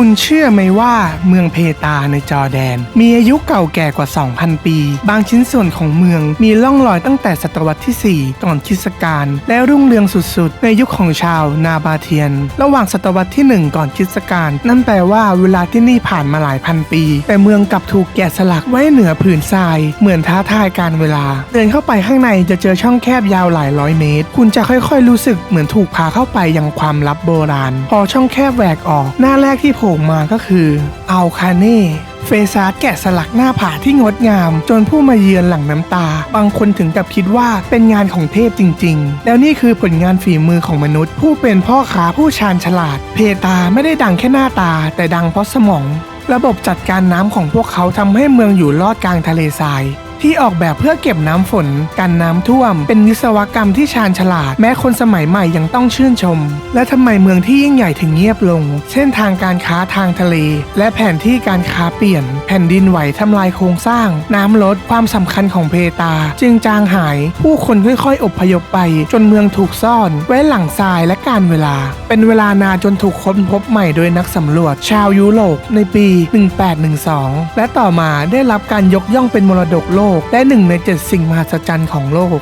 คุณเชื่อไหมว่าเมืองเพตาในจอแดน มีอายุเก่าแก่กว่า 2,000 ปี บางชิ้นส่วนของเมืองมีร่องรอยตั้งแต่ศตวรรษที่ 4 ก่อนคริสตกาลและรุ่งเรืองสุดๆ ในยุคของชาวนาบาเทียน ระหว่างศตวรรษที่ 1 ก่อนคริสตกาลนั่นแปลว่าเวลาที่นี่ผ่านมาหลายพันปี แต่เมืองกลับถูกแกะสลักไว้เหนือผืนทราย เหมือนท้าทายการเวลา เดินเข้าไปข้างในจะเจอช่องแคบยาวหลายร้อยเมตร คุณจะค่อยๆ รู้สึกเหมือนถูกพาเข้าไปยังความลับโบราณ พอช่องแคบแหวกออกหน้าแรกที่โผล่มาก็คืออัลคาเน่เฟซาร์แกะสลักหน้าผาที่งดงาม จนผู้มาเยือนหลั่งน้ำตา บางคนถึงกับคิดว่าเป็นงานของเทพจริง ๆ แล้วนี่คือผลงานฝีมือของมนุษย์ ผู้เป็นพ่อค้าผู้ชาญฉลาด เพตาไม่ได้ดังแค่หน้าตา แต่ดังเพราะสมอง ระบบจัดการน้ำของพวกเขาทำให้เมืองอยู่รอดกลางทะเลทราย ที่ออกแบบเพื่อเก็บน้ำฝนกันน้ำท่วม เป็นวิศวกรรมที่ชาญฉลาด แม้คนสมัยใหม่ยังต้องชื่นชม และทำไมเมืองที่ยิ่งใหญ่ถึงเงียบลง เส้นทางการค้าทางทะเล และแผนที่การค้าเปลี่ยน แผ่นดินไหวทำลายโครงสร้าง น้ำลดความสำคัญของเพตา จึงจางหาย ผู้คนค่อยๆ อพยพไป จนเมืองถูกซ่อน ไว้หลังทรายและการเวลา เป็นเวลานานจนถูกค้นพบใหม่โดยนักสำรวจ ชาวยุโรปในปี 1812 และต่อมาได้รับการยกย่องเป็นมรดกโลกกและหนึ่งในเจ็ดสิ่งมหัศจรรย์ของโลก